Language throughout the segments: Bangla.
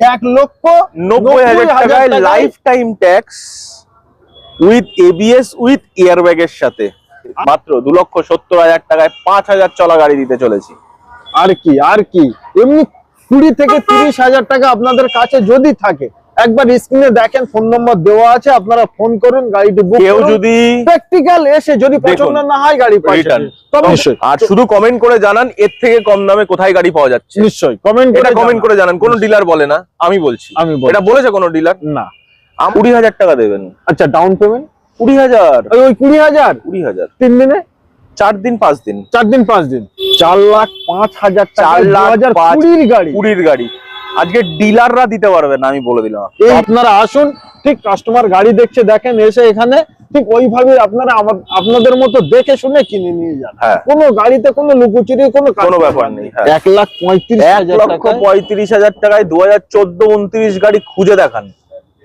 এক লক্ষ নব্বই হাজার টাকায় life time tax with ABS with airbag এর সাথে। মাত্র দু লক্ষ সত্তর হাজার টাকায় পাঁচ হাজার চলা গাড়ি দিতে চলেছি। আর কি আর কি। এমনি কুড়ি থেকে তিরিশ হাজার টাকা আপনাদের কাছে যদি থাকে একবার স্ক্রিনে দেখেন ফোন নম্বর দেওয়া আছে আপনারা ফোন করুন গাড়িটি বুক কেউ যদি প্র্যাকটিক্যাল এসে যদি পছন্দ না হয় গাড়ি তবে আর শুধু কমেন্ট করে জানান এর থেকে কম দামে কোথায় গাড়ি পাওয়া যাচ্ছে। নিশ্চয়ই কমেন্ট এটা করে কমেন্ট করে জানান কোন ডিলার বলে না আমি বলছি। আমি এটা বলেছে কোন ডিলার না। কুড়ি হাজার টাকা দেবেন। আচ্ছা ডাউন পেমেন্ট কুড়ি হাজার। ওই কুড়ি হাজার? কুড়ি হাজার। তিন দিনে? চার দিন পাঁচ দিন। চার দিন পাঁচ দিন। চার লাখ পাঁচ হাজার চার লাখ হাজার কুড়ির গাড়ি। কুড়ির গাড়ি। আজকে ডিলাররা দিতে পারবে না আমি বলে দিলাম আপনারা আসুন ঠিক কাস্টমার গাড়ি দেখছে দেখেন এসে এখানে ঠিক ওইভাবে আপনারা আপনাদের মতো দেখে শুনে কিনে নিয়ে যান। হ্যাঁ। কোনো গাড়িতে কোনো লুকোচুরি কোনো কোনো ব্যাপার নেই, হ্যাঁ। এক লাখ পঁয়ত্রিশ এক লক্ষ পঁয়ত্রিশ হাজার টাকায় দু হাজার চোদ্দ উনত্রিশ গাড়ি খুঁজে দেখান।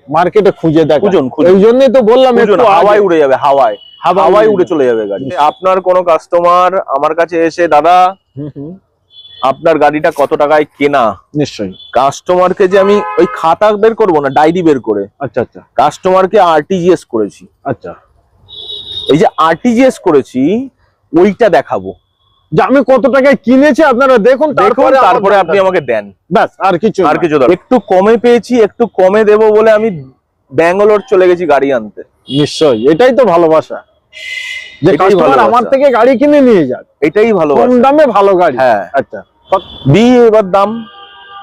মার্কেটে খুঁজে দেখ খুঁজুন, খুঁজুন। এই জন্যই তো বললাম একটু হাওয়ায় উড়ে যাবে হাওয়ায়। হাওয়ায় উড়ে চলে যাবে গাড়ি। আপনার কোনো কাস্টমার আমার কাছে এসে দাদা আপনার গাড়িটা কত টাকায় কেনা? নিশ্চয়ই। কাস্টমারকে যে আমি ওই খাতা বের করব না ডায়েরি বের করে? আচ্ছা আচ্ছা। কাস্টমারকে আরটিজিএস করেছি। আচ্ছা। এই যে আরটিজিএস করেছি ওইটা দেখাবো। যে আমি কত টাকায় কিনেছি আপনারা দেখুন তারপরে তারপরে আপনি আমাকে দেন। ব্যাস আর কিছু আর কিছু একটু কমে পেয়েছি একটু কমে দেবো বলে আমি ব্যাঙ্গালোর চলে গেছি গাড়ি আনতে। নিশ্চয়ই এটাই তো ভালোবাসা। যে কাস্টমার আমার থেকে গাড়ি কিনে নিয়ে যাক এটাই ভালো কম দামে ভালো গাড়ি। হ্যাঁ। আচ্ছা। দি এবার দাম।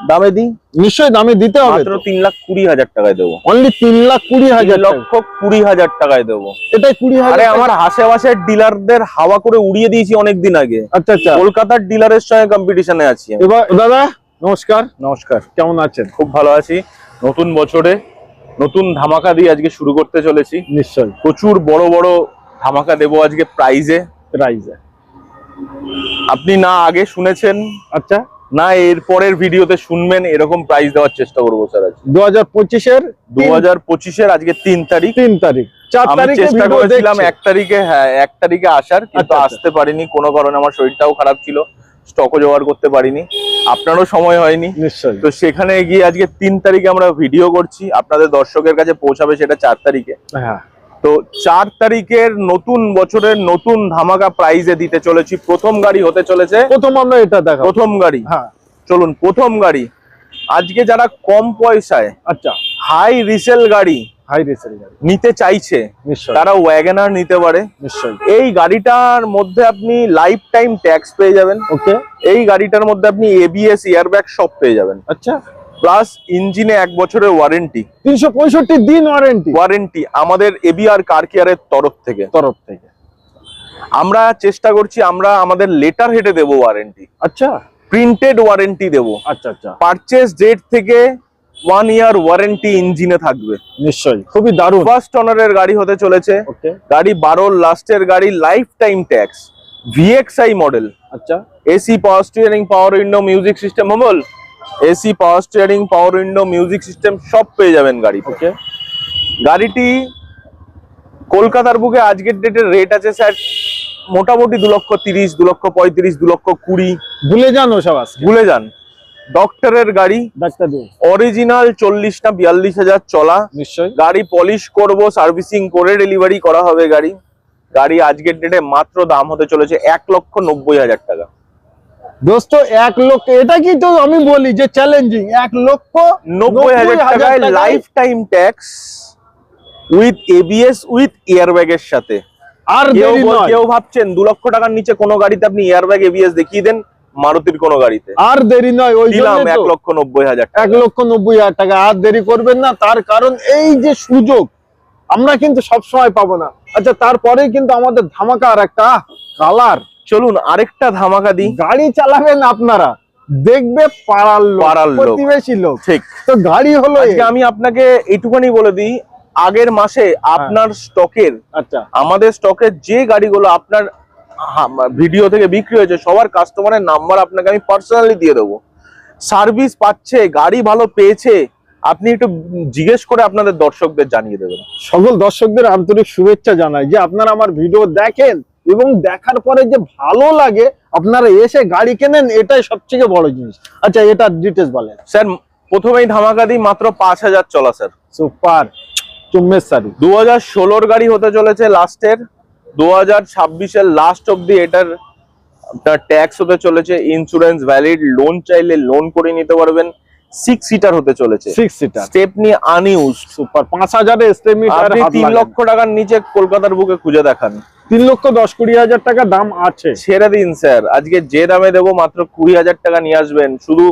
দামে দি নিশ্চয়ই দামে দিতে হবে মাত্র তিন লাখ কুড়ি হাজার টাকায় দেবো। অনলি তিন লাখ কুড়ি হাজার লক্ষ কুড়ি হাজার টাকায় দেবো। এটাই কুড়ি হাজার আমার আশেপাশের ডিলারদের হাওয়া করে উড়িয়ে দিয়েছি অনেকদিন আগে। আচ্ছা আচ্ছা। কলকাতার ডিলারের সঙ্গে কম্পিটিশনে আছি এবার দাদা নমস্কার। নমস্কার। কেমন আছেন? খুব ভালো আছি। নতুন বছরে নতুন ধামাকা দিয়ে আজকে শুরু করতে চলেছি। নিশ্চয়ই। প্রচুর বড় বড় ধামাকা দেবো আজকে প্রাইজে প্রাইজে আপনি না আগে শুনেছেন? আচ্ছা। না এর পরের ভিডিওতে শুনবেন এরকম প্রাইস দেওয়ার চেষ্টা করব স্যার আজকে। দু হাজার পঁচিশের দু হাজার পঁচিশের আজকে তিন তারিখ। তিন তারিখ। আমি চেষ্টা করেছিলাম এক তারিখে হ্যাঁ এক তারিখে আসার কিন্তু আচ্ছা, আচ্ছা। আসতে পারিনি কোনো কারণে আমার শরীরটাও খারাপ ছিল স্টকও জোগাড় করতে পারিনি। আপনারও সময় হয়নি। তো সেখানে গিয়ে আজকে তিন তারিখে আমরা ভিডিও করছি আপনাদের দর্শকের কাছে পৌঁছাবে সেটা চার তারিখে। হ্যাঁ। তো চার তারিখের নতুন বছরের নতুন ধামাকা প্রাইজে দিতে চলেছি। প্রথম গাড়ি হতে চলেছে। প্রথম আমরা এটা দেখাবো। প্রথম গাড়ি। হ্যাঁ। চলুন প্রথম গাড়ি। আজকে যারা কম পয়সায় আচ্ছা। হাই রিসেল গাড়ি হাই রেসের গাড়ি। নিতে চাইছে তারা ওয়াগনার নিতে পারে। নিশ্চয়ই। এই গাড়িটার মধ্যে আপনি লাইফ টাইম ট্যাক্স পেয়ে যাবেন। ওকে এই গাড়িটার মধ্যে আপনি এবিএস এয়ারব্যাগ সব পেয়ে যাবেন। আচ্ছা। প্লাস ইঞ্জিনে এক বছরের ওয়ারেন্টি। তিনশো পঁয়ষট্টি দিন ওয়ারেন্টি। ওয়ারেন্টি আমাদের এবিআর কার কেয়ারের তরফ থেকে। তরফ থেকে। আমরা চেষ্টা করছি আমরা আমাদের লেটার হেডে দেবো ওয়ারেন্টি। আচ্ছা। প্রিন্টেড ওয়ারেন্টি দেবো। আচ্ছা আচ্ছা। পারচেস ডেট থেকে ওয়ান ইয়ার ওয়ারেন্টি ইঞ্জিনে থাকবে। নিশ্চয়ই। খুবই দারুণ। ফার্স্ট অনারের গাড়ি হতে চলেছে। গাড়ি বারোর লাস্টের গাড়ি life time tax VXI model আচ্ছা। AC power steering power window music system বল AC power steering power window music system সব পেয়ে যাবেন গাড়ি ওকে গাড়িটি কলকাতার বুকে আজকের ডেটের রেট আছে স্যার মোটামুটি দু লক্ষ তিরিশ দু লক্ষ পঁয়ত্রিশ দু লক্ষ কুড়ি। ভুলে যান ওসব ভুলে যান। ডক্টরের গাড়ি অরিজিনাল চল্লিশ না বিয়াল্লিশ হাজার চলা। নিশ্চয়ই। গাড়ি পলিশ করব সার্ভিসিং করে ডেলিভারি করা হবে গাড়ি। গাড়ি আজকের ডেটে মাত্র দাম হতে চলেছে এক লক্ষ নব্বই হাজার টাকা। দোস্ত এক লক্ষ এটা কি তো আমি বলি যে চ্যালেঞ্জিং এক লক্ষ নব্বই হাজার টাকায় life time tax with ABS with airbag এর সাথে। আর কেউ ভাবছেন দু লক্ষ টাকার নিচে কোনো গাড়িতে আপনি এয়ারব্যাগ এবিএস দেখিয়ে দেন মারুতির কোনো গাড়িতে। আর দেরি নয় ওই দিলাম এক লক্ষ নব্বই হাজার এক লক্ষ নব্বই হাজার টাকা আর দেরি করবেন না তার কারণ এই যে সুযোগ আমরা কিন্তু সব সময় পাবো না। আচ্ছা তারপরে কিন্তু আমাদের ধামাকা আর একটা কালার চলুন আরেকটা ধামাকা দিই। গাড়ি চালাবেন আপনারা। দেখবে পাড়ার লোক পাড়ার লোক। প্রতিবেশী লোক। ঠিক। তো গাড়ি হলো আজকে আমি আপনাকে এইটুখানি বলে দিই আগের মাসে আপনার স্টকের আচ্ছা। আমাদের স্টকের যে গাড়িগুলো আপনার ভিডিও থেকে বিক্রি হয়েছে সবার কাস্টমারের নাম্বার আপনাকে আমি পার্সোনালি দিয়ে দেবো। সার্ভিস পাচ্ছে গাড়ি ভালো পেয়েছে আপনি একটু জিজ্ঞেস করে আপনাদের দর্শকদের জানিয়ে দেবেন। সকল দর্শকদের আন্তরিক শুভেচ্ছা জানাই যে আপনারা আমার ভিডিও দেখেন এবং দেখার পরে যে ভালো লাগে আপনারা এসে গাড়ি কেনেন এটাই সবথেকে বড় জিনিস। আচ্ছা এটা ডিটেলস বলেন। স্যার প্রথমেই ধামাকা দিই মাত্র পাঁচ হাজার চলা স্যার। সুপার চুম্মের সারি দু হাজার ষোলোর গাড়ি হতে চলেছে লাস্টের দু হাজার ছাব্বিশের লাস্ট অব্দি এটার আপনার ট্যাক্স হতে চলেছে ইন্স্যুরেন্স ভ্যালিড লোন চাইলে লোন করে নিতে পারবেন। সিক্স সিটার হতে চলেছে। সিক্স সিটার স্টেপনি সুপার পাঁচ হাজারের আপনি তিন লক্ষ টাকার নিচে কলকাতার বুকে খুঁজে দেখান। তিন লক্ষ দশ কুড়ি হাজার টাকা দাম আছে। ছেড়ে দিন স্যার। আজকে যে দামে দেবো মাত্র কুড়ি হাজার টাকা নিয়ে আসবেন শুধু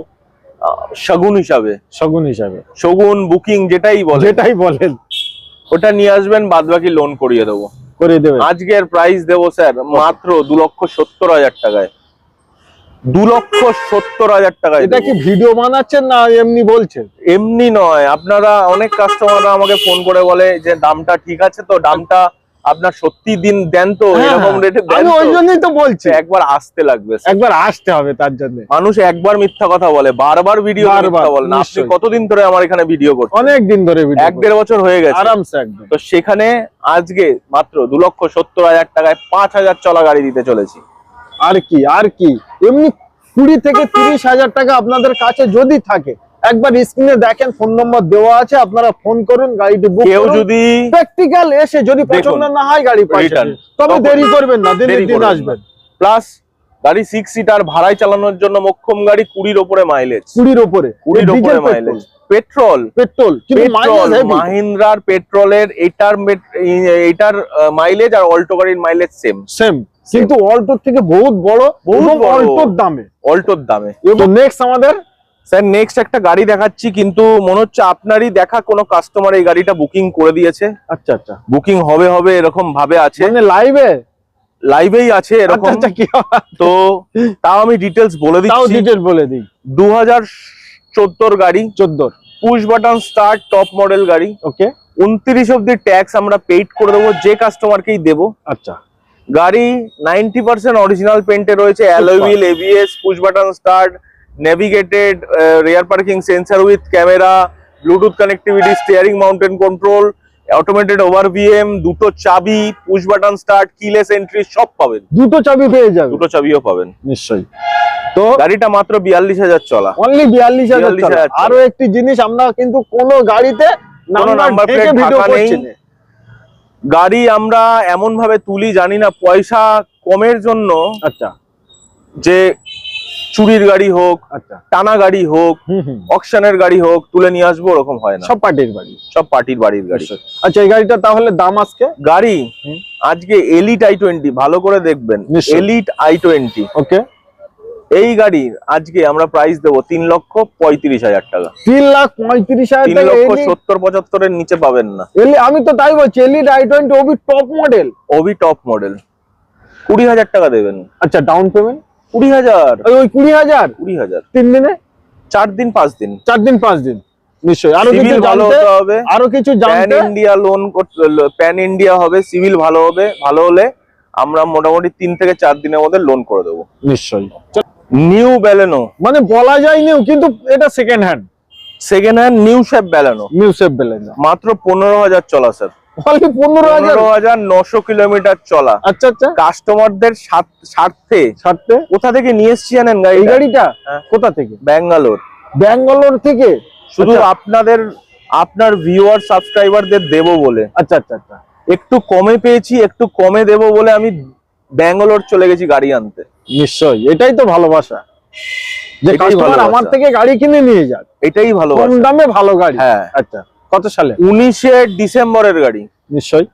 শগুন হিসাবে। শগুন হিসাবে। শগুন বুকিং যেটাই বলে যেটাই বলেন। ওটা নিয়ে আসবেন বাদ বাকি লোন করিয়ে দেবো। করে দেবে আজকের প্রাইস দেবো স্যার মাত্র দু লক্ষ সত্তর হাজার টাকায়। দু লক্ষ সত্তর হাজার টাকায় এটা কি ভিডিও বানাচ্ছেন না এমনি বলছেন? এমনি নয়। আপনারা অনেক কাস্টমাররা আমাকে ফোন করে বলে যে দামটা ঠিক আছে তো? দামটা আপনার সত্যি দিন দেন তো এরকম রেটে দেন হ্যাঁ, আমি ওই জন্যই তো বলছি। একবার আসতে লাগবে। একবার আসতে হবে তার জন্য। মানুষ একবার মিথ্যা কথা বলে বারবার ভিডিও মিথ্যা বলে। না আপনি কতদিন ধরে আমার এখানে ভিডিও করছেন? অনেক দিন ধরে ভিডিও এক দেড় বছর হয়ে গেছে। আরামসে একদম। তো সেখানে আজকে মাত্র দু লক্ষ সত্তর হাজার টাকায় পাঁচ হাজার চলা গাড়ি দিতে চলেছি। আর কি আর কি। এমনি কুড়ি থেকে তিরিশ হাজার টাকা আপনাদের কাছে যদি থাকে একবার স্ক্রিনে দেখেন ফোন নম্বর দেওয়া আছে আপনারা ফোন করুন গাড়িটি বুক কেউ যদি প্র্যাকটিক্যাল এসে যদি পছন্দ না হয় গাড়ি Return। তবে দেরি করবেন না দেরি দিন আসবেন। প্লাস গাড়ি সিক্স সিটার ভাড়ায় চালানোর জন্য মক্ষম গাড়ি কুড়ির ওপরে মাইলেজ কুড়ির ওপরে। কুড়ির ওপরে মাইলেজ পেট্রোল পেট্রোল মাহিন্দ্রার পেট্রোলের এটার এটার মাইলেজ আর অল্টো গাড়ির মাইলেজ সেম সেম কিন্তু অল্টোর থেকে বহুত বড় বহুত অল্টোর দামে। অল্টোর দামে। এবং নেক্সট আমাদের স্যার নেক্সট একটা গাড়ি দেখাচ্ছি কিন্তু মনে হচ্ছে আপনারই দেখা কোনো কাস্টমার এই গাড়িটা বুকিং করে দিয়েছে। আচ্ছা আচ্ছা। বুকিং হবে হবে এরকম ভাবে আছে। মানে লাইভে লাইভেই আছে আচ্ছা এরকম। আচ্ছা তো তাও আমি ডিটেলস বলে তাও দিচ্ছি। ডিটেল বলে দিই। দু হাজার চোদ্দোর গাড়ি। চোদ্দ push button start top model গাড়ি। ওকে উনত্রিশ অব্দি ট্যাক্স আমরা পেইড করে দেবো যে কাস্টমারকেই দেবো। আচ্ছা। গাড়ি নাইনটি পার্সেন্ট অরিজিনাল পেন্টে রয়েছে alloy wheel ABS push button start navigated rear parking sensor with camera Bluetooth connectivity steering mounted control automated over VM দুটো চাবি push button start keyless entry সব পাবেন। দুটো চাবি পেয়ে যাবেন। দুটো চাবিও পাবেন। নিশ্চয়ই। তো গাড়িটা মাত্র বিয়াল্লিশ হাজার চলা। অনলি বিয়াল্লিশ হাজার 42,000 টাকা। টাকা। আরও একটি জিনিস আমরা কিন্তু কোন গাড়িতে নাম্বার ঢেকে ভিডিও নেই। করছি গাড়ি আমরা এমন ভাবে তুলি জানি না পয়সা কমের জন্য আচ্ছা। যে চুরির গাড়ি হোক আচ্ছা। টানা গাড়ি হোক অকশনের গাড়ি হোক তুলে নিয়ে আসব ওরকম হয় না। সব পার্টির বাড়ি। সব পার্টির বাড়ির গাড়ি। আচ্ছা এই গাড়িটা তাহলে দাম আজকে? গাড়ি? আজকে এলিট আই টোয়েন্টি ভালো করে দেখবেন। Elite i twenty okay. এই গাড়ির আজকে আমরা প্রাইস দেবো তিন লক্ষ পঁয়ত্রিশ হাজার টাকা। তিন লাখ পঁয়ত্রিশ হাজার তিন লক্ষ সত্তর পঁচাত্তরের নিচে পাবেন না। এলি আমি তো তাই বলছি এলিট আই টোয়েন্টি ওবি টপ মডেল ওবি টপ মডেল কুড়ি হাজার টাকা দেবেন। আচ্ছা ডাউন পেমেন্ট কুড়ি হাজার। ওই কুড়ি হাজার? কুড়ি হাজার। তিন দিনে? চার দিন পাঁচ দিন। চার দিন পাঁচ দিন। নিশ্চয়ই। আরও কিছু সিভিল ভালো হতে হবে। আরও কিছু pan India loan pan India হবে সিভিল ভালো হবে ভালো হলে আমরা মোটামুটি তিন থেকে চার দিনের মধ্যে লোন করে দেবো। নিশ্চয়ই। New Baleno. মানে বলা যায়নি কিন্তু এটা second hand second hand new shape Baleno. New মাত্র পনেরো হাজার চলা স্যার কিলোমিটার চলা। আচ্ছা আচ্ছা। কাস্টমারদের স্বার্থে কোথা থেকে নিয়ে এসছি জানেন এই গাড়িটা? হ্যাঁ। কোথা থেকে? ব্যাঙ্গালোর। ব্যাঙ্গালোর থেকে? শুধু আচ্ছা। আপনাদের আপনার ভিউয়ার সাবস্ক্রাইবারদের দেবো বলে। আচ্ছা আচ্ছা আচ্ছা। একটু কমে পেয়েছি একটু কমে দেবো বলে আমি ব্যাঙ্গালোর চলে গেছি গাড়ি আনতে। নিশ্চয়ই। এটাই তো ভালোবাসা। যে কাস্টমার আমার থেকে গাড়ি কিনে নিয়ে যাক। এটাই ভালো কম দামে ভালো গাড়ি। হ্যাঁ। আচ্ছা। কত সালে? উনিশে ডিসেম্বরের গাড়ি। নিশ্চয়ই।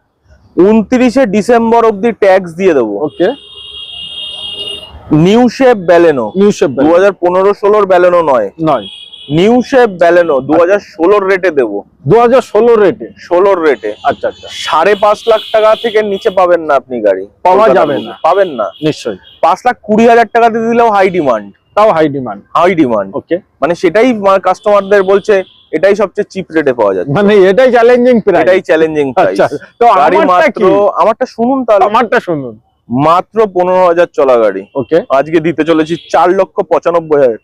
উনত্রিশে ডিসেম্বর অব্দি ট্যাক্স দিয়ে দেবো। Okay. New shape Baleno new shape দু হাজার পনেরো ষোলোর ব্যালেনো নয়। নয়। নিউ শেপ ব্যালেনো দু হাজার ষোলোর রেটে দেবো। দু হাজার ষোলো রেটে ষোলোর রেটে আচ্ছা আচ্ছা। সাড়ে পাঁচ লাখ টাকা থেকে নিচে পাবেন না আপনি গাড়ি। পাওয়া যাবে না। পাবেন না। নিশ্চয়ই। পাঁচ লাখ কুড়ি হাজার টাকা দিয়ে দিলেও হাই ডিমান্ড তাও high demand high demand okay. মানে সেটাই কাস্টমারদের বলছে এটাই সবচেয়ে চিপ রেটে পাওয়া যাচ্ছে। মানে এটাই চ্যালেঞ্জিং প্রাইস এটাই চ্যালেঞ্জিং প্রাইস তো আমারটা কি? আমারটা শুনুন তাহলে। আমারটা শুনুন। মাত্র পনেরো হাজার চলা গাড়ি। ওকে। আজকে দিতে চলেছি চার লক্ষ পঁচানব্বই হাজার।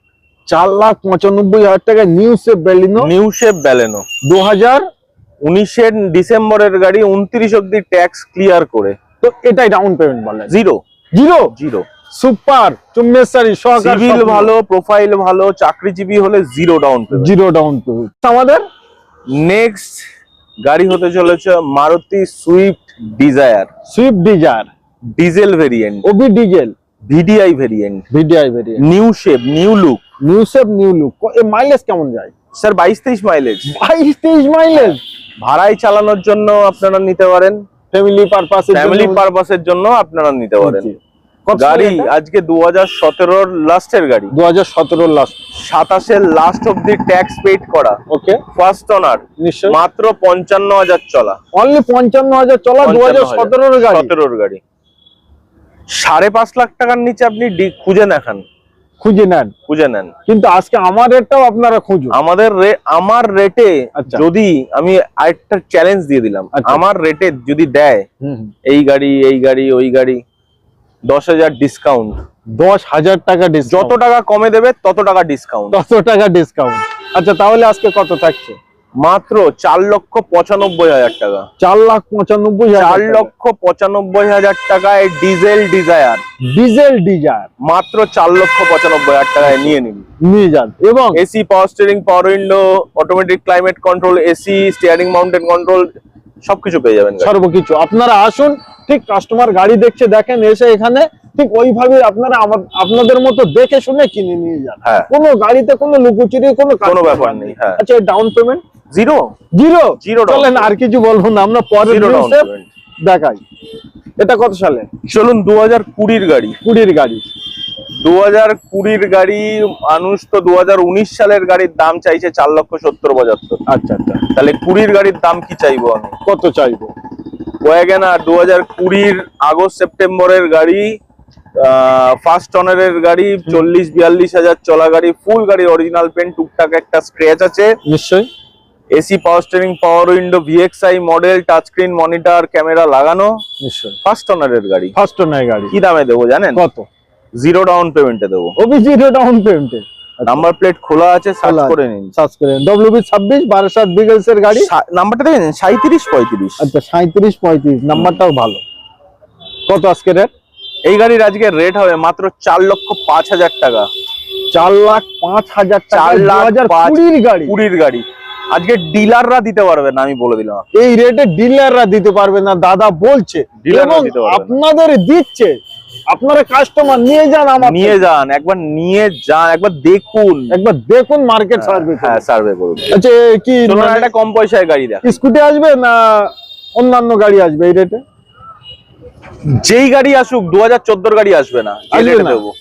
চার লাখ পঁচানব্বই হাজার টাকা new shape Baleno new shape Baleno দু হাজার উনিশের ডিসেম্বরের গাড়ি উনত্রিশ অব্দি ট্যাক্স ক্লিয়ার করে। তো এটাই ডাউন পেমেন্ট বলে। জিরো জিরো জিরো সুপার চুম্বেশ্বরী সহকার সিভিল ভালো প্রোফাইল ভালো চাকরিজীবী হলে জিরো ডাউন জিরো ডাউন আমাদের? নেক্সট গাড়ি হতে চলেছে Maruti Swift Dzire. Swift Dzire. Diesel variant. Obi diesel. VDI variant. VDI variant. New shape new look. New shape new look. এ মাইলেজ কেমন যায়? স্যার বাইশ তেইশ মাইলেজ বাইশ তেইশ মাইলেজ ভাড়ায় চালানোর জন্য আপনারা নিতে পারেন। ফ্যামিলি পারপাস ফ্যামিলি পারপাসের জন্য আপনারা নিতে পারেন। গাড়ি আজকে দু হাজার সতেরোর লাস্টের গাড়ি। দু হাজার সতেরো লাস্ট সাতাশের লাস্ট অব্দি ট্যাক্স পেড করা। ওকে ফার্স্ট অনার নিশ্চয়ই। মাত্র পঞ্চান্ন হাজার চলা। অনলি পঞ্চান্ন হাজার চলা দু হাজার। সতেরোর গাড়ি। সতেরোর গাড়ি। সাড়ে পাঁচ লাখ টাকার নিচে আপনি খুঁজে দেখান। খুঁজে নেন। খুঁজে নেন। কিন্তু আজকে আমার রেটটাও আপনারা খুঁজুন। আমাদের আমার রেটে আচ্ছা। যদি আমি আরেকটা চ্যালেঞ্জ দিয়ে দিলাম। আচ্ছা। আমার রেটে যদি দেয় এই গাড়ি এই গাড়ি ওই গাড়ি দশ হাজার ডিসকাউন্ট দশ হাজার টাকা যত টাকা কমে দেবে তত টাকা ডিসকাউন্ট দশ টাকা ডিসকাউন্ট আচ্ছা তাহলে আজকে কত থাকছে? মাত্র চার লক্ষ পঁচানব্বই হাজার টাকা। চার লাখ পঁচানব্বই চার লক্ষ পঁচানব্বই হাজার টাকায় ডিজেল ডিজায়ার ডিজেল ডিজায়ার মাত্র চার লক্ষ পঁচানব্বই হাজার টাকায় নিয়ে নিন। নিয়ে যান। এবং AC power steering power window automatic climate control AC steering mounted control সবকিছু পেয়ে যাবেন। সর্বকিছু। আপনারা আসুন ঠিক কাস্টমার গাড়ি দেখছে দেখেন এসে এখানে ঠিক ওইভাবে আপনারা আপনাদের মতো দেখে শুনে কিনে নিয়ে যান। হ্যাঁ। কোনো গাড়িতে কোনো লুকোচুরি কোনো কোনো ব্যাপার নেই, হ্যাঁ। আচ্ছা down payment zero zero zero চলেন আর কিছু বলব না আমরা পরে দেখাই। এটা কত সালে? চলুন দু হাজার কুড়ির গাড়ি। কুড়ির গাড়ি। দু হাজার কুড়ির গাড়ি মানুষ তো দু হাজার উনিশ সালের গাড়ির দাম চাইছে চার লক্ষ সত্তর পঁচাত্তর। আচ্ছা আচ্ছা। তাহলে কুড়ির গাড়ির দাম কি চাইব আমি? কত চাইব? ওয়াগেনার দু হাজার কুড়ির আগস্ট সেপ্টেম্বরের গাড়ি ফার্স্ট অনারের গাড়ি চল্লিশ বিয়াল্লিশ হাজার চলা গাড়ি ফুল গাড়ি অরিজিনাল পেন টুকটাক একটা স্ক্র্যাচ আছে। নিশ্চয়ই। AC power steering power window VXI model touch screen monitor camera লাগানো। নিশ্চয়ই। ফার্স্ট অনারের গাড়ি। ফার্স্ট নয় গাড়ি। কি দামে দেবো জানেন? কত? জিরো ডাউন পেমেন্টে দেবো। ওবি জিরো ডাউন পেমেন্টে নাম্বার প্লেট খোলা আছে সার্চ করে নিন। সার্চ করেন ডব্লিউবি ছাব্বিশ বারাসাত বিগলস এর গাড়ি নাম্বারটা দেখেন সাঁত্রিশ পঁয়ত্রিশ। আচ্ছা সাঁত্রিশ পঁয়ত্রিশ নাম্বারটাও ভালো। কত আজকে রেট এই গাড়ির আজকে রেট হবে মাত্র চার লক্ষ পাঁচ হাজার টাকা। চার লাখ পাঁচ হাজার টাকা চার লাখ দু হাজার পাঁচ। কুড়ির গাড়ি। কুড়ির গাড়ি। আজকে ডিলাররা দিতে পারবে না আমি বলে দিলাম। এই রেটে ডিলাররা দিতে পারবে না দাদা বলছে। এবং আপনাদের দিচ্ছে। আপনারা কাস্টমার নিয়ে যান আমার নিয়ে যান একবার নিয়ে যান একবার দেখুন। একবার দেখুন মার্কেট সার্ভে হ্যাঁ সার্ভে করুন। আচ্ছা কি মানে একটা কম পয়সায় গাড়ি দেখ স্কুটি আসবে না অন্যান্য গাড়ি আসবে এই রেটে যেই গাড়ি আসুক দু হাজার গাড়ি আসবে না যে আসবে না? দেবো।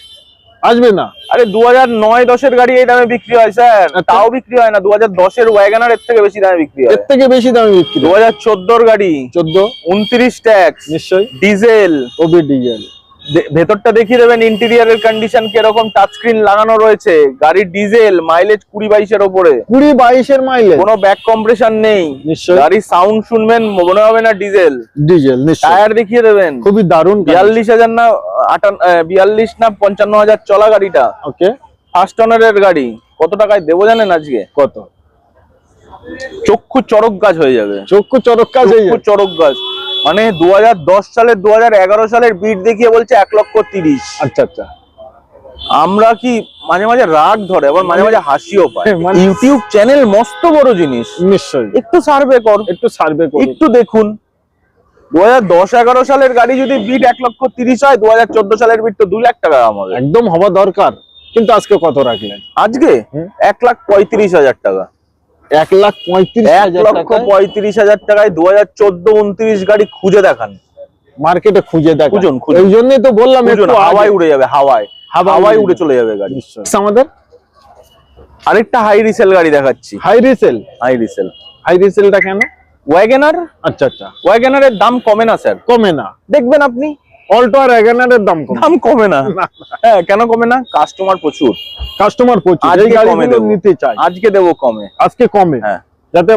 আসবে না? আরে দু হাজার নয় দশের গাড়ি এই দামে বিক্রি হয় স্যার। আচ্ছা। তাও বিক্রি হয় না দু হাজার দশের ওয়াগানার এর থেকে বেশি দামে বিক্রি হয়। এর থেকে বেশি দামে বিক্রি দু হাজার চোদ্দোর গাড়ি চোদ্দ? উনত্রিশ ট্যাক্স নিশ্চয়ই। ডিজেল ওবি ডিজেল ভেতরটা দেখিয়ে দেবেন ইন্টেরিয়ারের কন্ডিশন কীরকম টাচ স্ক্রিন লাগানো রয়েছে গাড়ির ডিজেল মাইলেজ কুড়ি বাইশের ওপরে। কুড়ি বাইশের মাইলেজ কোনো ব্যাক কম্প্রেশন নেই। নিশ্চয়ই। গাড়ির সাউন্ড শুনবেন মনে হবে না ডিজেল ডিজেল টায়ার দেখিয়ে দেবেন। খুবই দারুণ বিয়াল্লিশ হাজার না আটান বিয়াল্লিশ না পঞ্চান্ন হাজার চলা গাড়িটা। ওকে। ফার্স্ট অনারের গাড়ি। কত টাকায় দেবো জানেন আজকে? কত? চক্ষু চড়ক গাছ হয়ে যাবে। চক্ষু চরক গাছ চক্ষু। চড়ক গাছ। মানে দু সালের দুহাজার এগারো সালের বিট দেখিয়ে বলছে এক লক্ষ তিরিশ। আচ্ছা আচ্ছা। আমরা কি মাঝে মাঝে রাগ ধরে আবার মাঝে মাঝে হাসিও পায় মানে- ইউটিউব চ্যানেল মস্ত বড় জিনিস। নিশ্চয়ই। একটু সার্ভে কর একটু সার্ভে কর একটু দেখুন। দু হাজার দশ এগারো সালের গাড়ি যদি বিট এক লক্ষ তিরিশ হয় দু হাজার চোদ্দ সালের বিট তো দু লাখ টাকা আমাদের একদম হওয়া দরকার। কিন্তু আজকে কত রাখলেন? আজকে এক লাখ পঁয়ত্রিশ হাজার টাকা। এক লাখ পঁয়ত্রিশ এক লক্ষ পঁয়ত্রিশ হাজার টাকায় দু হাজার চোদ্দ উনত্রিশ গাড়ি খুঁজে দেখান। মার্কেটে খুঁজে দেখ খুঁজুন। এই জন্যই তো বললাম হাওয়ায় উড়ে যাবে হাওয়ায়। হাওয়ায় উড়ে চলে যাবে গাড়ি। আমাদের আরেকটা হাই রিসেল গাড়ি দেখাচ্ছি। High resale high resale high রিসেলটা কেন? ওয়াগেনার আচ্ছা আচ্ছা। ওয়াগেনারের দাম কমে না স্যার। কমে না। দেখবেন আপনি। অল্টো আর এগানের দাম কম। দাম কমে না। হ্যাঁ কেন কমে না? কাস্টমার প্রচুর। কাস্টমার প্রচুর। এই গাড়িগুলো নিতে চাই। আজকে দেবো কমে। আজকে কমে। হ্যাঁ। যাতে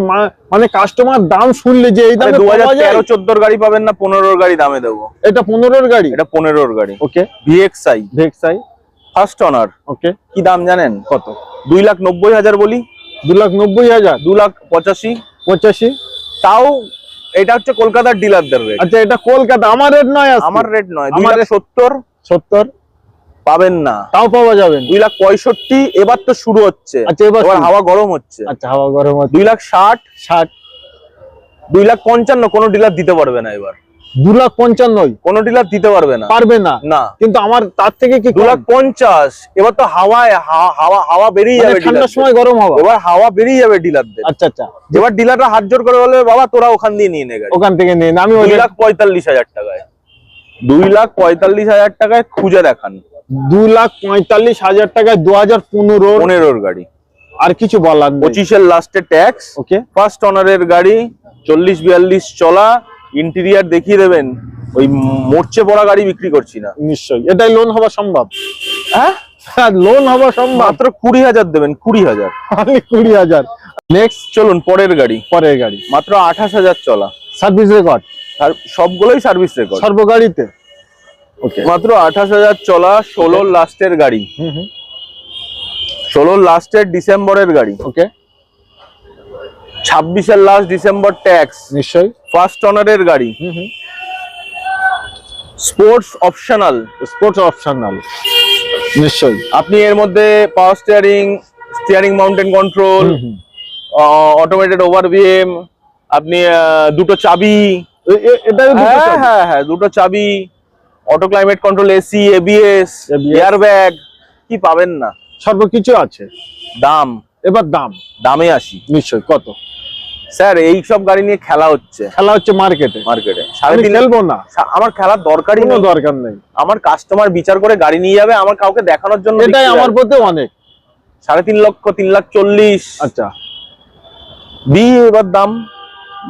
মানে কাস্টমার দাম শুনলে যে এই দামে দু হাজার পাওয়া যায়, তেরো চোদ্দোর গাড়ি পাবেন না পনেরোর গাড়ি দামে দেবো। এটা পনেরোর গাড়ি? এটা পনেরোর গাড়ি। Okay VXI VXI first owner okay কি দাম জানেন? কত? দুই লাখ নব্বই হাজার বলি। দু লাখ নব্বই হাজার। দু লাখ পঁচাশি। পঁচাশি। তাও এটা হচ্ছে কলকাতার ডিলারদের রেট আচ্ছা এটা কলকাতা আমার রেট নয় আমার রেট নয় দুই আমার লাখ সত্তর। সত্তর। পাবেন না। তাও পাওয়া যাবে দুই লাখ পঁয়ষট্টি এবার তো শুরু হচ্ছে। আচ্ছা এবার এবার হাওয়া গরম হচ্ছে। আচ্ছা হাওয়া গরম হচ্ছে। দুই লাখ ষাট। ষাট। দুই লাখ পঞ্চান্ন কোনো ডিলার দিতে পারবে না এবার। দু লাখ পঞ্চান্নই। কোনো ডিলার দিতে পারবে না। পারবে না। না। কিন্তু আমার তার থেকে কি দু লাখ পঞ্চাশ এবার তো হাওয়ায় হাওয়া হাওয়া বেরিয়ে মানে যাবে ঠান্ডার সময় গরম হওয়া এবার হাওয়া বেরিয়ে যাবে ডিলারদের আচ্ছা আচ্ছা। এবার ডিলাররা হাত জোর করে বলবে বাবা তোরা ওখান দিয়ে নিয়ে নে ওখান থেকে নিন আমি দুই ওই লাখ পঁয়তাল্লিশ হাজার টাকায়। দুই লাখ পঁয়তাল্লিশ হাজার টাকায় খুঁজে দেখান। দু লাখ পঁয়তাল্লিশ হাজার টাকায় দু হাজার পনেরো পনেরোর গাড়ি। আর কিছু বলার পঁচিশের লাস্টে ট্যাক্স ওকে ফার্স্ট অনারের গাড়ি চল্লিশ বিয়াল্লিশ চলা। ইন্টেরিয়ার দেখিয়ে দেবেন ওই মরচে পড়া গাড়ি বিক্রি করছি না। নিশ্চয়ই। এটাই লোন হওয়া সম্ভব। হ্যাঁ? হ্যাঁ লোন হওয়া সম্ভব। মাত্র কুড়ি হাজার দেবেন কুড়ি হাজার। কুড়ি হাজার। নেক্সট চলুন পরের গাড়ি। পরের গাড়ি। মাত্র আঠাশ হাজার চলা। সার্ভিস রেকর্ড আর সবগুলোই সার্ভিস রেকর্ড সর্বগাড়িতে। ওকে মাত্র আঠাশ হাজার চলা ষোলোর লাস্টের গাড়ি। হুম হুম। ষোলোর লাস্টের ডিসেম্বরের গাড়ি। ওকে ছাব্বিশের লাস্ট ডিসেম্বর ট্যাক্স নিশ্চয়ই। ফার্স্ট অনারের গাড়ি। Hmm hmm. Sports optional sports optional নিশ্চয়ই। আপনি এর মধ্যে power steering steering mounted control automated ORVM আপনি দুটো চাবি। এ- এ- এটাই দুটো হ্যাঁ হ্যাঁ হ্যাঁ দুটো চাবি। Auto climate control AC ABS air bag কি পাবেন না? সর্বকিছু আছে। দাম। এবার দাম। দামে আসি। নিশ্চয় কত? স্যার এই সব গাড়ি নিয়ে খেলা হচ্ছে। খেলা হচ্ছে মার্কেটে। মার্কেটে। সাড়ে আমি তিন খেলব না। আমার খেলার দরকারই কোনো দরকার নেই। আমার কাস্টমার বিচার করে গাড়ি নিয়ে যাবে আমার কাউকে দেখানোর জন্য এটাই আমার। প্রতি অনেক। সাড়ে তিন লক্ষ তিন লাখ চল্লিশ। আচ্ছা। দিয়ে এবার দাম।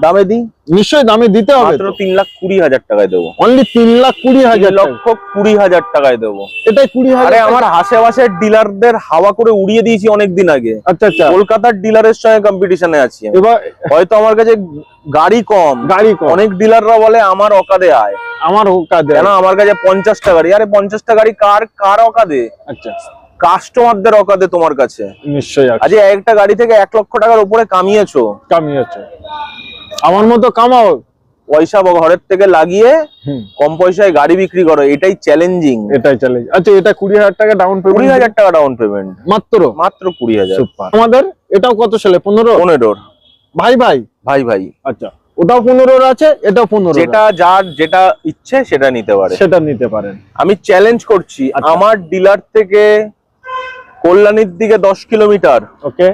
দামে দি নিশ্চয়ই দামে দিতে হবে মাত্র তিন লাখ কুড়ি হাজার টাকায় দেবো। অনলি তিন লাখ কুড়ি হাজার লক্ষ কুড়ি হাজার টাকায় দেবো। এটাই কুড়ি হাজার আমার আশেপাশের ডিলারদের হাওয়া করে উড়িয়ে দিয়েছি অনেকদিন আগে। আচ্ছা আচ্ছা। কলকাতার ডিলারের সঙ্গে কম্পিটিশনে আছি এবার হয়তো আমার কাছে গাড়ি কম। গাড়ি কম। অনেক ডিলাররা বলে আমার অকাদে আয়। আমার কাজে কেন? আমার কাছে পঞ্চাশটা গাড়ি। আরে পঞ্চাশটা গাড়ি কার কার অকাদে? আচ্ছা। কাস্টমারদের অকাদে তোমার কাছে। নিশ্চয়ই আজ একটা গাড়ি থেকে এক লক্ষ টাকার উপরে কামিয়েছো। কামিয়েছে। আমার মতো কামাও পয়সা ঘরের থেকে লাগিয়ে কম পয়সায় গাড়ি বিক্রি করো এটাই চ্যালেঞ্জিং এটাই চ্যালেঞ্জ আচ্ছা এটা কুড়ি হাজার টাকা ডাউন পেমেন্ট কুড়ি হাজার টাকা ডাউন পেমেন্ট মাত্র? মাত্র কুড়ি হাজার। আমাদের এটাও কত সালে? পনেরো? পনেরোর ভাই ভাই? ভাই ভাই। আচ্ছা ওটাও পনেরোর আছে এটাও পনেরো যেটা যার যেটা ইচ্ছে সেটা নিতে পারে। সেটা নিতে পারেন। আমি চ্যালেঞ্জ করছি আচ্ছা। আমার ডিলার থেকে কল্যাণীর দিকে দশ কিলোমিটার। ওকে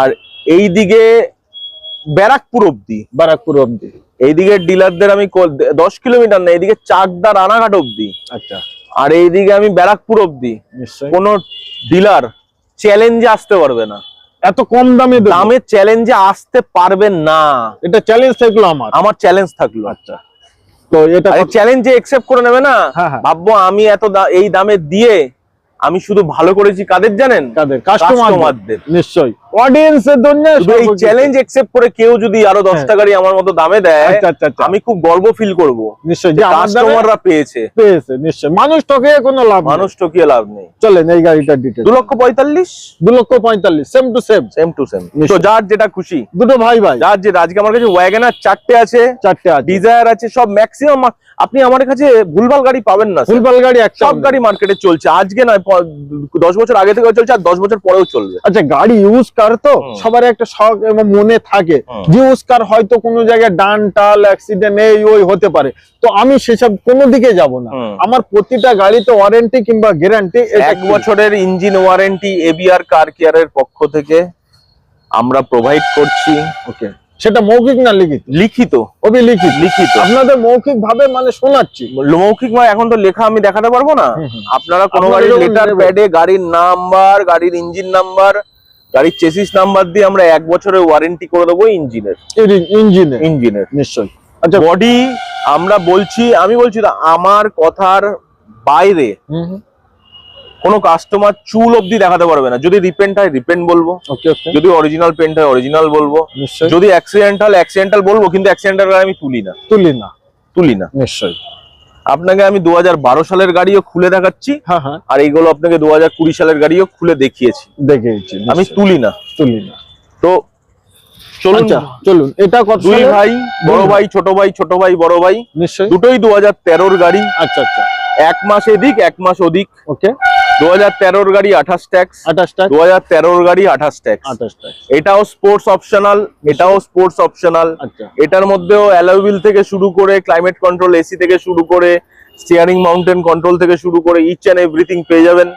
আর এই দিকে ব্যারাকপুর অব্দি ব্যারাকপুর অব্দি এইদিকে ডিলারদের আমি দশ কিলোমিটার না এইদিকে চাকদা রানাঘাট অব্দি আচ্ছা। আর এইদিকে আমি ব্যারাকপুর অব্দি কোনো ডিলার চ্যালেঞ্জে আসতে পারবে না। এত কম দামে? দামে চ্যালেঞ্জে আসতে পারবে না। এটা চ্যালেঞ্জ থাকল আমার। আমার চ্যালেঞ্জ থাকল। আচ্ছা। তো এটা চ্যালেঞ্জে একসেপ্ট করে নেবে না? হ্যাঁ, হ্যাঁ। ভাববো আমি এত এই দামে দিয়ে আমি শুধু ভালো করেছি কাদের জানেন? কাদের? কাস্টমার কাস্টমারদের নিশ্চয়ই। অডিয়েন্সের জন্য এই চ্যালেঞ্জ একসেপ্ট করে কেউ যদি আরও দশটা গাড়ি আমার মতো দামে দেয় আচ্ছা আচ্ছা আচ্ছা। আমি খুব গর্ব ফিল করব নিশ্চয়ই যে কাস্টমাররা পেয়েছে। পেয়েছে নিশ্চয়ই। মানুষ ঠকে কোনো লাভ মানুষ টকিয়ে লাভ নেই। চলেন এই গাড়িটার ডিটেল দু লক্ষ পঁয়তাল্লিশ? দু লক্ষ পঁয়তাল্লিশ same to same same to same তো যার যেটা খুশি। দুটো ভাই ভাই। যার যেটা আজকে আমার কাছে ওয়াগনার চারটে আছে। চারটে আছে। ডিজায়ার আছে সব ম্যাক্সিমাম আপনি আমার কাছে ভুলভাল গাড়ি পাবেন না। ফুলপাল গাড়ি সব গাড়ি মার্কেটে চলছে। আজকে নয় প- দশ বছর আগে থেকেও চলছে আর দশ বছর পরেও চলবে। আচ্ছা গাড়ি ইউজ কার তো? সবার একটা শখ এবং মনে থাকে। যে ইউজ হয়তো কোনো জায়গায় ডান টাল অ্যাক্সিডেন্ট এই ওই হতে পারে। তো আমি সেসব কোনো দিকে যাব না। আমার প্রতিটা গাড়িতে ওয়ারেন্টি কিংবা গ্যারান্টি এক বছরের ইঞ্জিন ওয়ারেন্টি এবিআর কার কেয়ারের পক্ষ থেকে আমরা প্রোভাইড করছি। ওকে সেটা মৌখিক না লিখিত? লিখিত। অবি লিখিত। লিখিত। আপনাদের মৌখিক ভাবে মানে শোনাচ্ছি। মৌখিক মানে এখন তো লেখা আমি দেখাতে পারব না। আপনারা কোনো গাড়ির লেটার প্যাডে গাড়ির নাম্বার গাড়ির ইঞ্জিন নাম্বার গাড়ির চেসিস নাম্বার দিয়ে আমরা এক বছরের ওয়ারেন্টি করে দেবো ইঞ্জিনের। ইঞ্জিনে ইঞ্জিনের? নিশ্চয়ই। আচ্ছা বডি আমরা বলছি আমি বলছি তো আমার কথার বাইরে কোনো কাস্টমার চুল অবধি দেখাতে পারবে না। যদি রিপেন্ট হয় রিপেন্ট বলব। যদি অরিজিনাল পেন্ট হয় অরিজিনাল বলব। যদি অ্যাক্সিডেন্টাল অ্যাক্সিডেন্টাল বলব কিন্তু অ্যাক্সিডেন্টাল আমি তুলি না। তুলি না। তুলি না। নিশ্চয়ই। আপনাকে আমি দুহাজার বারো সালের গাড়িও খুলে দেখাচ্ছি। হ্যাঁ হ্যাঁ। আর এইগুলো আপনাকে দুহাজার কুড়ি সালের গাড়িও খুলে দেখিয়েছি। দেখিয়েছি আমি তুলি না। তুলি না। তো চলুন। আচ্ছা চলুন। এটা কত দুই ভাই বড় ভাই। ছোট ভাই ছোট ভাই বড় ভাই। নিশ্চয়ই। দুটোই দু হাজার তেরোর গাড়ি। আচ্ছা আচ্ছা। এক মাস এদিক এক মাস ওদিক। ওকে। দু হাজার তেরোর গাড়ি আঠাশ ট্যাক্স আঠাশ টাকা দু হাজার তেরোর গাড়ি আঠাশ ট্যাক্স। আঠাশ টাকা এটাও স্পোর্টস অপশনাল এটাও স্পোর্টস অপশনাল আচ্ছা। এটার মধ্যেও অ্যালোভিল থেকে শুরু করে ক্লাইমেট কন্ট্রোল এসি থেকে শুরু করে স্টিয়ারিং মাউন্টেন কন্ট্রোল থেকে শুরু করে ইচ অ্যান্ড এভরিথিং পেয়ে যাবেন।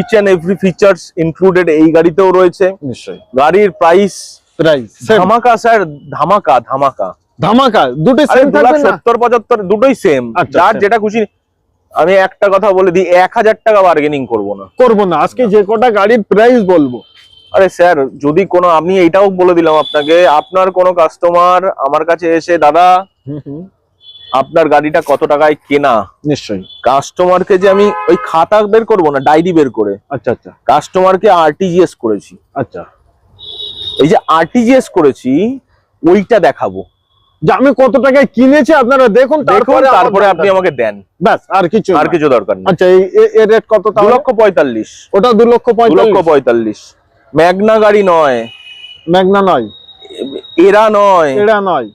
Each and every features included এই গাড়িতেও রয়েছে। নিশ্চয়ই। গাড়ির প্রাইস প্রাইস ধামাকা স্যার ধামাকা ধামাকা। ধামাকা দুটো আরে সেম থাকবে না? সত্তর পঁচাত্তর দুটোই সেম আচ্ছা, যার। যেটা খুশি আমি একটা কথা বলে দিই এক হাজার টাকা বার্গেনিং করব না। করব না। আজকে যে কটা গাড়ির প্রাইস বলব। আরে স্যার যদি কোনো আমি এইটাও বলে দিলাম আপনাকে আপনার কোনো কাস্টমার আমার কাছে এসে দাদা আপনার গাড়িটা কত টাকায় কেনা? নিশ্চয়ই। কাস্টমারকে যে আমি ওই খাতা বের করব না ডায়েরি বের করে আচ্ছা আচ্ছা। কাস্টমারকে আরটিজিএস করেছি। আচ্ছা। এই যে আরটিজিএস করেছি ওইটা দেখাবো। যে আমি কত টাকায় কিনেছি আপনারা দেখুন তারপরে তারপরে আপনি আমাকে দেন। ব্যাস আর কিছু আর কিছু দরকার নেই। আচ্ছা এই এর রেট কত দু লক্ষ পঁয়তাল্লিশ। ওটা দু লক্ষ লক্ষ পঁয়তাল্লিশ। ম্যাগনা গাড়ি নয়। ম্যাগনা নয়। এরা নয়। এটা নয়।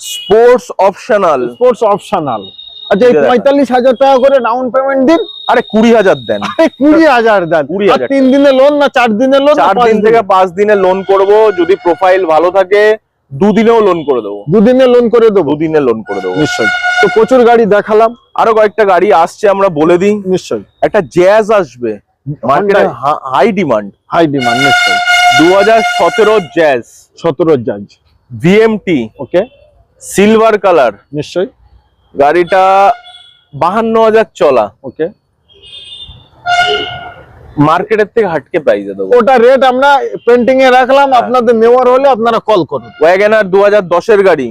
Sports optional. Sports optional. আচ্ছা এই পঁয়তাল্লিশ হাজার টাকা করে ডাউন পেমেন্ট দিন? আরে কুড়ি হাজার দেন। কুড়ি হাজার দেন। কুড়ি হাজার। তিন দিনের লোন না চার দিনের লোন চার দিন থেকে পাঁচ দিনে লোন করব যদি প্রোফাইল ভালো থাকে দুদিনেও লোন করে দেবো। দুদিনে লোন করে দেবো? দুদিনে লোন করে দেবো। নিশ্চয়ই। তো প্রচুর গাড়ি দেখালাম। আরও কয়েকটা গাড়ি আসছে আমরা বলে দিই। নিশ্চয়ই। একটা জ্যাজ আসবে। মার্কেটে হাই ডিমান্ড হাই ডিমান্ড নিশ্চয়ই। দু হাজার সতেরো জ্যাজ সতেরো জাজ ভিএমটি ওকে সিলভার কালার নিশ্চয়ই। গাড়িটা বাহান্ন হাজার চলা। ওকে মার্কেটের থেকে হাটকে প্রাইজে দেবো। ওটা রেট আমরা পেন্টিং এ রাখলাম আপনাদের নেওয়ার হলে আপনারা কল করুন। ওয়াগনার দু হাজার দশের গাড়ি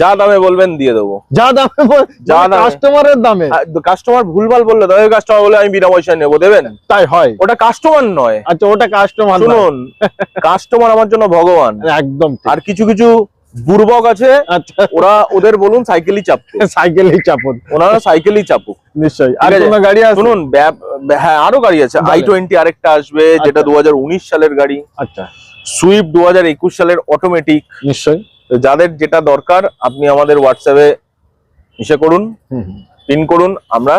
যা দামে বলবেন দিয়ে দেবো। যা দামে যা। কাস্টমারের দামে। কাস্টমার ভুলভাল বললে তবে কাস্টমার বলে আমি বিনা পয়সায় নেব দেবেন? তাই হয়। ওটা কাস্টমার নয়। আচ্ছা ওটা কাস্টমার শুনুন কাস্টমার আমার জন্য ভগবান। একদম আর কিছু কিছু বুর্বক আছে আচ্ছা। ওরা ওদের বলুন সাইকেলই চাপতে সাইকেলই চাপুন ওনারা সাইকেলই চাপুক। নিশ্চয়ই। আর কোনো গাড়ি আছে? শুনুন ব্যা- হ্যাঁ আরও গাড়ি আছে। আই টোয়েন্টি আরেকটা আসবে যেটা আচ্ছা। দু উনিশ সালের গাড়ি। আচ্ছা। সুইফট দু সালের অটোমেটিক নিশ্চয়ই। যাদের যেটা দরকার আপনি আমাদের হোয়াটসঅ্যাপে ইসে করুন। পিন করুন আমরা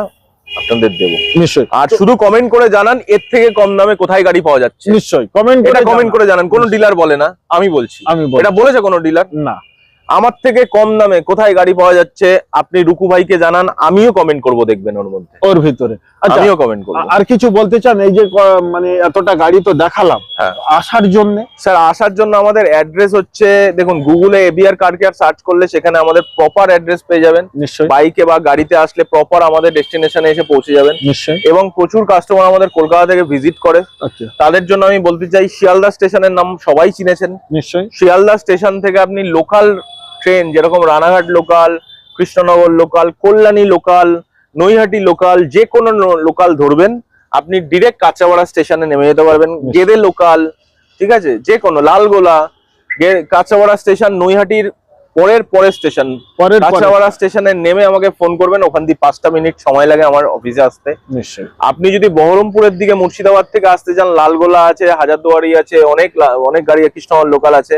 আপনাদের দেবো। নিশ্চয়ই। আর শুধু কমেন্ট করে জানান এর থেকে কম দামে কোথায় গাড়ি পাওয়া যাচ্ছে। নিশ্চয়ই। কমেন্ট করে কমেন্ট করে জানান। কোন ডিলার বলে না আমি বলছি। আমি এটা বলেছে কোনো ডিলার না। আমার থেকে কম দামে কোথায় গাড়ি পাওয়া যাচ্ছে আপনি রুকু ভাইকে জানান আমিও কমেন্ট করব দেখবেন ওর মধ্যে। ওর ভিতরে। আচ্ছা আমিও কমেন্ট করব। আর কিছু বলতে চান? এই যে মানে এতটা গাড়ি তো দেখালাম। হ্যাঁ। আসার জন্য? স্যার আসার জন্য আমাদের অ্যাড্রেস হচ্ছে দেখুন গুগলে এবিআর কার কেয়ার সার্চ করলে সেখানে আমাদের প্রপার অ্যাড্রেস পেয়ে যাবেন। নিশ্চয়ই। বাইকে বা গাড়িতে আসলে প্রপার আমাদের ডেস্টিনেশনে এসে পৌঁছে যাবেন। নিশ্চয়ই। এবং প্রচুর কাস্টমার আমাদের কলকাতা থেকে ভিজিট করে। আচ্ছা। তাদের জন্য আমি বলতে চাই শিয়ালদা স্টেশনের নাম সবাই চিনেছেন। নিশ্চয়ই। শিয়ালদা স্টেশন থেকে আপনি লোকাল ট্রেন যেরকম Ranaghat local Krishnanagar local Kalyani local Naihati local যে কোনো লোকাল ধরবেন আপনি ডিরেক্ট কাঁচাপাড়া স্টেশনে নেমে যেতে পারবেন। গেদে লোকাল ঠিক আছে? যে কোনো লালগোলা কাঁচাপাড়া স্টেশন নৈহাটির পরের পরের স্টেশন পরের কাঁচাপাড়া স্টেশনে নেমে আমাকে ফোন করবেন ওখান দিয়ে পাঁচটা মিনিট সময় লাগে আমার অফিসে আসতে। নিশ্চয়ই। আপনি যদি বহরমপুরের দিকে মুর্শিদাবাদ থেকে আসতে চান লালগোলা আছে হাজারদুয়ারি আছে অনেক অনেক গাড়ি কৃষ্ণনগর লোকাল আছে।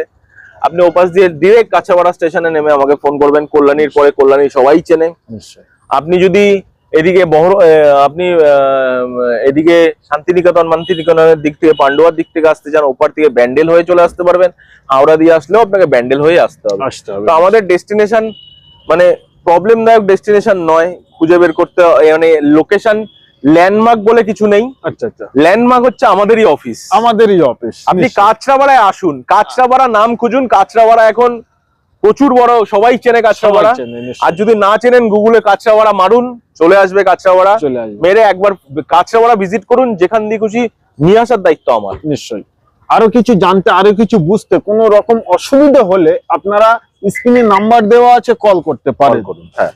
আপনি ওপাশ দিয়ে ডিরেক্ট কাছাপাড়া স্টেশনে নেমে আমাকে ফোন করবেন। কল্যাণীর পরে কল্যাণী সবাই চেনে। আপনি যদি এদিকে বহর আপনি এদিকে শান্তিনিকেতন মান্তিনিকেতনের দিক থেকে পান্ডুয়ার দিক থেকে আসতে চান ওপার থেকে ব্যান্ডেল হয়ে চলে আসতে পারবেন। হাওড়া দিয়ে আসলেও আপনাকে ব্যান্ডেল হয়ে আসতে হবে। তো আমাদের ডেস্টিনেশন মানে প্রবলেমদায়ক ডেস্টিনেশন নয়। খুঁজে বের করতে মানে লোকেশন ল্যান্ডমার্ক বলে কিছু নেই। আচ্ছা আচ্ছা। ল্যান্ডমার্ক হচ্ছে আমাদেরই অফিস আমাদেরই অফিস আপনি কাঁচরাপাড়ায় আসুন। কাঁচরাপাড়া নাম খুঁজুন। কাঁচরাপাড়া এখন প্রচুর বড় সবাই চেনে কাঁচরাপাড়া। আর যদি না চেনেন গুগলে কাঁচরাপাড়া মারুন চলে আসবে কাঁচরাপাড়া। চলে আসবে। মেরে একবার কাঁচরাপাড়া ভিজিট করুন যেখান দিয়ে খুশি নিয়ে আসার দায়িত্ব আমার। নিশ্চয়ই। আরও কিছু জানতে আরও কিছু বুঝতে কোনো রকম অসুবিধা হলে আপনারা স্ক্রিনে নাম্বার দেওয়া আছে কল করতে পারেন। করুন হ্যাঁ।